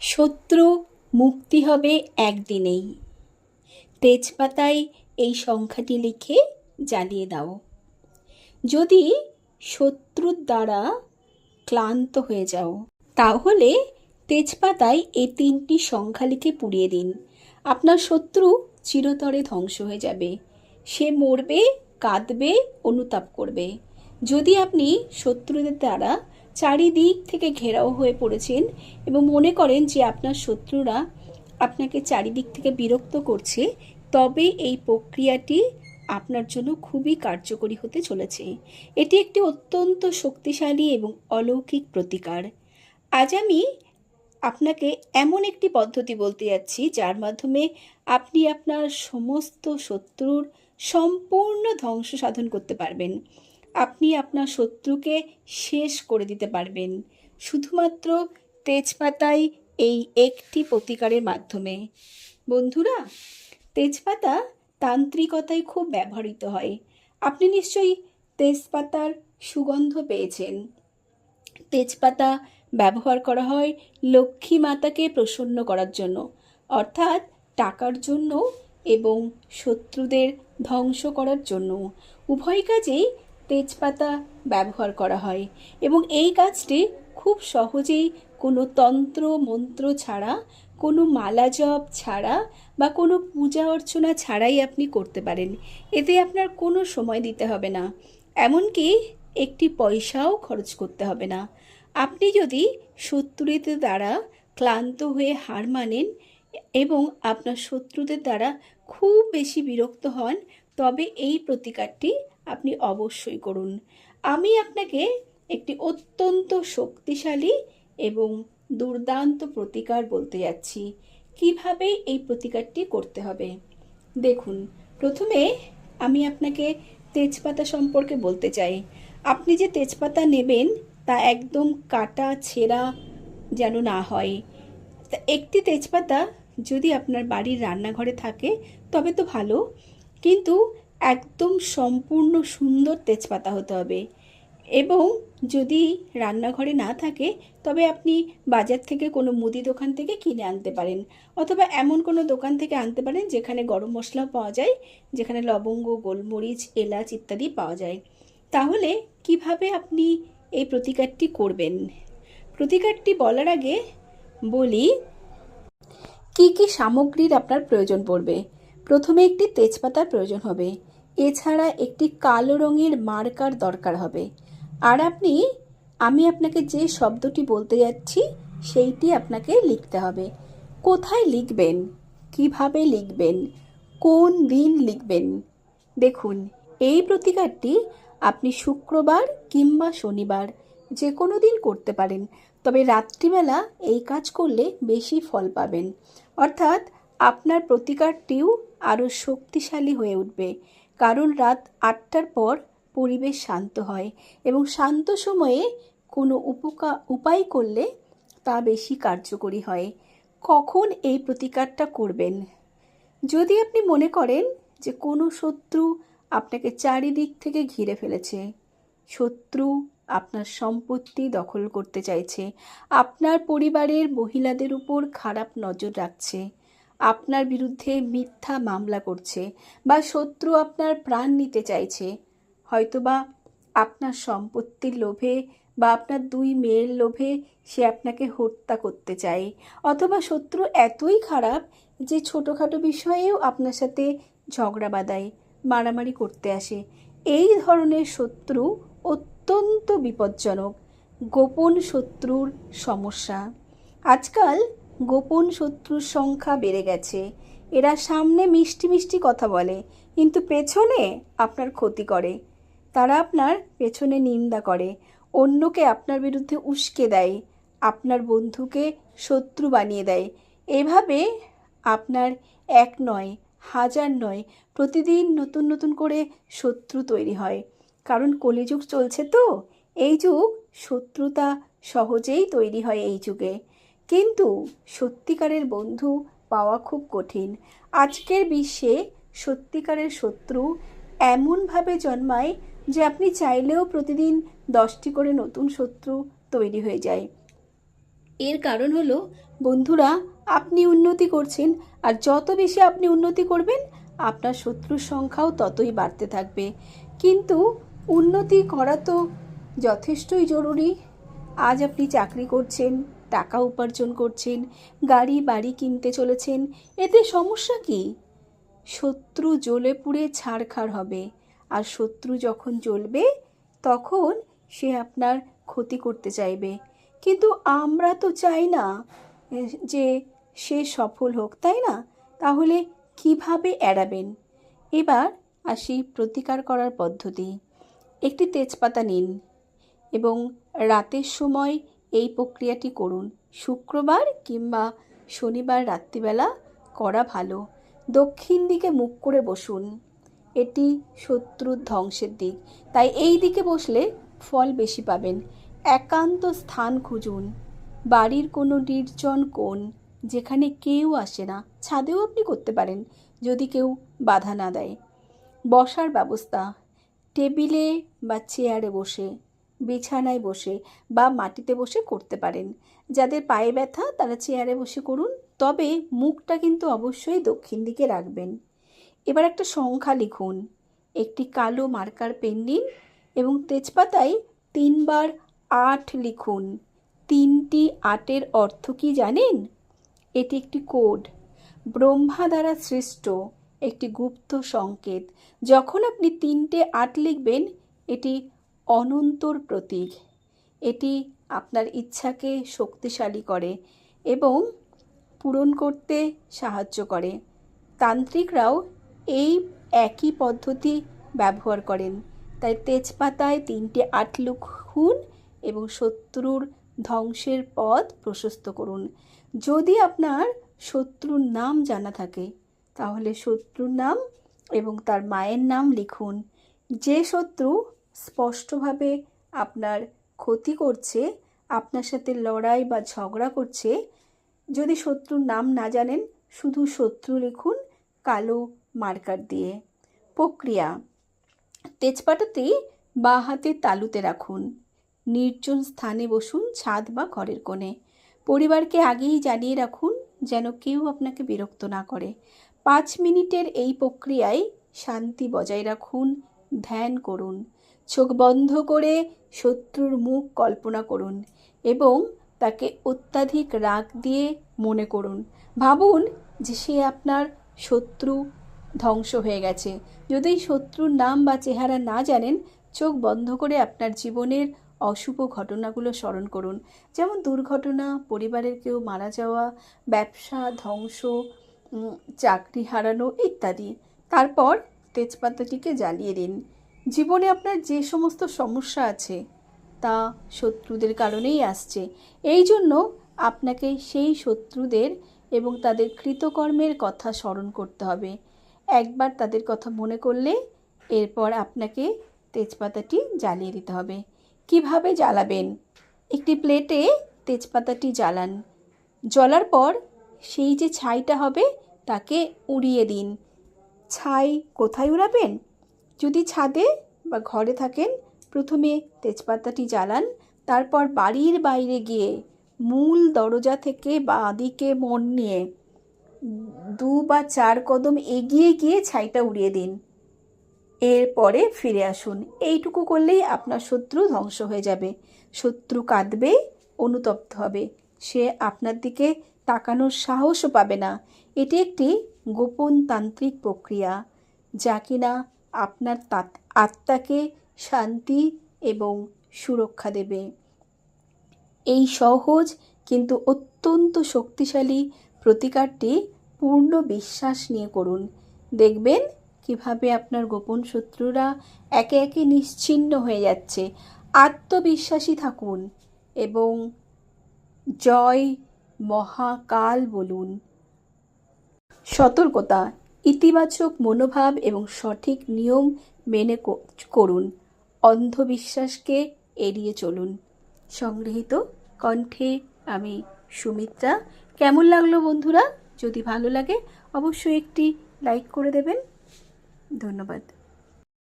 শত্রু মুক্তি হবে একদিনেই। তেজপাতায় এই সংখ্যাটি লিখে জ্বালিয়ে দাও। যদি শত্রুর দ্বারা ক্লান্ত হয়ে যাও, তাহলে তেজপাতায় এই তিনটি সংখ্যা লিখে পুড়িয়ে দিন। আপনার শত্রু চিরতরে ধ্বংস হয়ে যাবে। সে মরবে, কাঁদবে, অনুতাপ করবে। যদি আপনি শত্রুদের দ্বারা চারিদিক থেকে ঘেরাও হয়ে পড়েছেন এবং মনে করেন যে আপনার শত্রুরা আপনাকে চারিদিক থেকে বিরক্ত করছে, তবে এই প্রক্রিয়াটি আপনার জন্য খুবই কার্যকরী হতে চলেছে। এটি একটি অত্যন্ত শক্তিশালী এবং অলৌকিক প্রতিকার। আজ আমি আপনাকে এমন একটি পদ্ধতি বলতে যাচ্ছি, যার মাধ্যমে আপনি আপনার সমস্ত শত্রুর সম্পূর্ণ ধ্বংস সাধন করতে পারবেন। আপনি আপনার শত্রুকে শেষ করে দিতে পারবেন। শুধুমাত্র তেজপাতাই এই একটি প্রতিকারের মাধ্যমে। বন্ধুরা, তেজপাতা তান্ত্রিকতায় খুব ব্যবহৃত হয়। আপনি নিশ্চয়ই তেজপাতার সুগন্ধ পেয়েছেন। তেজপাতা ব্যবহার করা হয় লক্ষ্মী মাতাকে প্রসন্ন করার জন্য, অর্থাৎ টাকার জন্য এবং শত্রুদের ধ্বংস করার জন্য। উভয় কাজেই তেজপাতা ব্যবহার করা হয় এবং এই কাজটি খুব সহজেই কোনো তন্ত্র মন্ত্র ছাড়া, কোনো মালা জপ ছাড়া বা কোনো পূজা অর্চনা ছাড়াই আপনি করতে পারেন। এতে আপনার কোনো সময় দিতে হবে না। এমনকি একটি পয়সাও খরচ করতে হবে না। আপনি যদি শত্রুদের দ্বারা ক্লান্ত হয়ে হার মানেন এবং আপনার শত্রুদের দ্বারা খুব বেশি বিরক্ত হন, তবে এই প্রতিকারটি আপনি অবশ্যই করুন। আমি আপনাকে একটি অত্যন্ত শক্তিশালী এবং দুর্দান্ত প্রতিকার বলতে যাচ্ছি। কীভাবে এই প্রতিকারটি করতে হবে? দেখুন, প্রথমে আমি আপনাকে তেজপাতা সম্পর্কে বলতে চাই। আপনি যে তেজপাতা নেবেন তা একদম কাটা, ছেঁড়া যেন না হয়। একটি তেজপাতা যদি আপনার বাড়ির রান্নাঘরে থাকে, তবে তো ভালো। কিন্তু একদম সম্পূর্ণ সুন্দর তেজপাতা হতে হবে। এবং যদি রান্নাঘরে না থাকে, তবে আপনি বাজার থেকে কোনো মুদি দোকান থেকে কিনে আনতে পারেন। অথবা এমন কোনো দোকান থেকে আনতে পারেন যেখানে গরম মশলাও পাওয়া যায়, যেখানে লবঙ্গ, গোলমরিচ, এলাচ ইত্যাদি পাওয়া যায়। তাহলে কীভাবে আপনি এই প্রতিকারটি করবেন? প্রতিকারটি বলার আগে বলি, কি কি সামগ্রীর আপনার প্রয়োজন পড়বে? প্রথমে একটি তেজপাতার প্রয়োজন হবে। এছাড়া একটি কালো রঙের মার্কার দরকার হবে। আর আপনি, আমি আপনাকে যে শব্দটি বলতে যাচ্ছি, সেইটি আপনাকে লিখতে হবে। কোথায় লিখবেন? কীভাবে লিখবেন? কোন দিন লিখবেন? দেখুন, এই প্রতিকারটি আপনি শুক্রবার কিংবা শনিবার যে কোনো দিন করতে পারেন, তবে রাত্রিবেলা এই কাজ করলে বেশি ফল পাবেন। অর্থাৎ আপনার প্রতিকারটিও আরও শক্তিশালী হয়ে উঠবে। কারণ রাত আটটার পর পরিবেশ শান্ত হয় এবং শান্ত সময়ে কোনো উপকা, উপায় করলে তা বেশি কার্যকরী হয়। কখন এই প্রতিকারটা করবেন? যদি আপনি মনে করেন যে কোনো শত্রু আপনাকে চারিদিক থেকে ঘিরে ফেলেছে, শত্রু আপনার সম্পত্তি দখল করতে চাইছে, আপনার পরিবারের মহিলাদের উপর খারাপ নজর রাখছে আপনার বিরুদ্ধে মিথ্যা মামলা করছে বা শত্রু আপনার প্রাণ নিতে চাইছে, হয়তোবা আপনার সম্পত্তির লোভে বা আপনার দুই মেয়ের লোভে সে আপনাকে হত্যা করতে চায়, অথবা শত্রু এতই খারাপ যে ছোটোখাটো বিষয়েও আপনার সাথে ঝগড়া বাঁধায়, মারামারি করতে আসে। এই ধরনের শত্রু অত্যন্ত বিপজ্জনক, গোপন শত্রুর সমস্যা। আজকাল গোপন শত্রুর সংখ্যা বেড়ে গেছে। এরা সামনে মিষ্টি মিষ্টি কথা বলে, কিন্তু পেছনে আপনার ক্ষতি করে। তারা আপনার পেছনে নিন্দা করে। অন্যকে আপনার বিরুদ্ধে উস্কে দেয়, আপনার বন্ধুকে শত্রু বানিয়ে দেয়। এভাবে আপনার এক নয়, হাজার নয়, প্রতিদিন নতুন নতুন করে শত্রু তৈরি হয়। কারণ কলিযুগ চলছে তো, এই যুগ শত্রুতা সহজেই তৈরি হয় এই যুগে। কিন্তু সত্যিকারের বন্ধু পাওয়া খুব কঠিন। আজকের বিশ্বে সত্যিকারের শত্রু এমনভাবে জন্মায় যে আপনি চাইলেও প্রতিদিন দশটি করে নতুন শত্রু তৈরি হয়ে যায়। এর কারণ হলো, বন্ধুরা, আপনি উন্নতি করছেন আর যত বেশি আপনি উন্নতি করবেন, আপনার শত্রুর সংখ্যাও ততই বাড়তে থাকবে। কিন্তু উন্নতি করা তো যথেষ্টই জরুরি। আজ আপনি চাকরি করছেন টাকা উপার্জন করছেন, গাড়ি, বাড়ি কিনতে চলেছেন, এতে সমস্যা কি? শত্রু জ্বলে পুড়ে ছাড়খাড় হবে, আর শত্রু যখন জ্বলবে, তখন সে আপনার ক্ষতি করতে চাইবে। কিন্তু আমরা তো চাই না যে সে সফল হোক, তাই না? তাহলে কীভাবে এড়াবেন? এবার আসি প্রতিকার করার পদ্ধতি। একটি তেজপাতা নিন এবং রাতের সময় এই প্রক্রিয়াটি করুন। শুক্রবার কিংবা শনিবার রাত্রিবেলা করা ভালো। দক্ষিণ দিকে মুখ করে বসুন। এটি শত্রুর ধ্বংসের দিক। তাই এই দিকে বসলে ফল বেশি পাবেন। একান্ত স্থান খুঁজুন। বাড়ির কোনো নির্জন কোণ যেখানে কেউ আসে না, ছাদেও আপনি করতে পারেন, যদি কেউ বাধা না দেয়। বসার ব্যবস্থা। টেবিলে বা চেয়ারে বসে বিছানায় বসে বা মাটিতে বসে করতে পারেন। যাদের পায়ে ব্যথা, তারা চেয়ারে বসে করুন, তবে মুখটা কিন্তু অবশ্যই দক্ষিণ দিকে রাখবেন। এবার একটা সংখ্যা লিখুন। একটি কালো মার্কার পেন নিন এবং তেজপাতায় তিনবার আট লিখুন। তিনটি আটের অর্থ কি জানেন? এটি একটি কোড। ব্রহ্মা দ্বারা সৃষ্ট একটি গুপ্ত সংকেত। যখন আপনি তিনটে আট লিখবেন, এটি অনন্তর প্রতীক। এটি আপনার ইচ্ছাকে শক্তিশালী করে এবং পূরণ করতে সাহায্য করে। তান্ত্রিকরাও এই একই পদ্ধতি ব্যবহার করেন। তাই তেজপাতায় তিনটে আট লিখুন এবং শত্রুর ধ্বংসের পথ প্রশস্ত করুন। যদি আপনার শত্রুর নাম জানা থাকে, তাহলে শত্রুর নাম এবং তার মায়ের নাম লিখুন। যে শত্রু স্পষ্টভাবে আপনার ক্ষতি করছে, আপনার সাথে লড়াই বা ঝগড়া করছে, যদি শত্রুর নাম না জানেন, শুধু শত্রু লিখুন কালো মার্কার দিয়ে। প্রক্রিয়া তেজপাতাটি বা হাতে তালুতে রাখুন। নির্জন স্থানে বসুন ছাদ বা ঘরের কোণে। পরিবারকে আগেই জানিয়ে রাখুন যেন কেউ আপনাকে বিরক্ত না করে। পাঁচ মিনিটের এই প্রক্রিয়ায় শান্তি বজায় রাখুন, ধ্যান করুন। চোখ বন্ধ করে শত্রুর মুখ কল্পনা করুন এবং তাকে অত্যাধিক রাগ দিয়ে মনে করুন। ভাবুন যে সে আপনার শত্রু ধ্বংস হয়ে গেছে। যদি শত্রুর নাম বা চেহারা না জানেন, চোখ বন্ধ করে আপনার জীবনের অশুভ ঘটনাগুলো স্মরণ করুন। যেমন দুর্ঘটনা, পরিবারের কেউ মারা যাওয়া, ব্যবসা ধ্বংস চাকরি হারানো ইত্যাদি। তারপর তেজপাতাটিকে জ্বালিয়ে দিন। জীবনে আপনার যে সমস্ত সমস্যা আছে, তা শত্রুদের কারণেই আসছে। এই জন্য আপনাকে সেই শত্রুদের এবং তাদের কৃতকর্মের কথা স্মরণ করতে হবে। একবার তাদের কথা মনে করলে এরপর আপনাকে তেজপাতাটি জ্বালিয়ে দিতে হবে। কীভাবে জ্বালাবেন? একটি প্লেটে তেজপাতাটি জ্বালান। জ্বলার পর সেই যে ছাইটা হবে, তাকে উড়িয়ে দিন। ছাই কোথায় উড়াবেন? যদি ছাদে বা ঘরে থাকেন, প্রথমে তেজপাতাটি জ্বালান, তারপর বাড়ির বাইরে গিয়ে মূল দরজা থেকে বাঁদিকে মন নিয়ে দু বা চার কদম এগিয়ে গিয়ে ছাইটা উড়িয়ে দিন। এরপরে ফিরে আসুন। এইটুকু করলেই আপনার শত্রু ধ্বংস হয়ে যাবে। শত্রু কাঁদবে, অনুতপ্ত হবে। সে আপনার দিকে তাকানোর সাহসও পাবে না। এটি একটি গোপন তান্ত্রিক প্রক্রিয়া। যা কিনা আপনার আত্মাকে শান্তি এবং সুরক্ষা দেবে। এই সহজ কিন্তু অত্যন্ত শক্তিশালী প্রতিকারটি পূর্ণ বিশ্বাস নিয়ে করুন। দেখবেন কীভাবে আপনার গোপন শত্রুরা একে একে নিশ্চিহ্ন হয়ে যাচ্ছে। আত্মবিশ্বাসী থাকুন এবং জয় মহাকাল বলুন। সতর্কতা ইতিবাচক মনোভাব এবং সঠিক নিয়ম মেনে করুন। অন্ধবিশ্বাসকে এড়িয়ে চলুন। সংগৃহীত কণ্ঠে আমি সুমিত্রা। কেমন লাগল বন্ধুরা? যদি ভালো লাগে, অবশ্যই একটি লাইক করে দেবেন। ধন্যবাদ।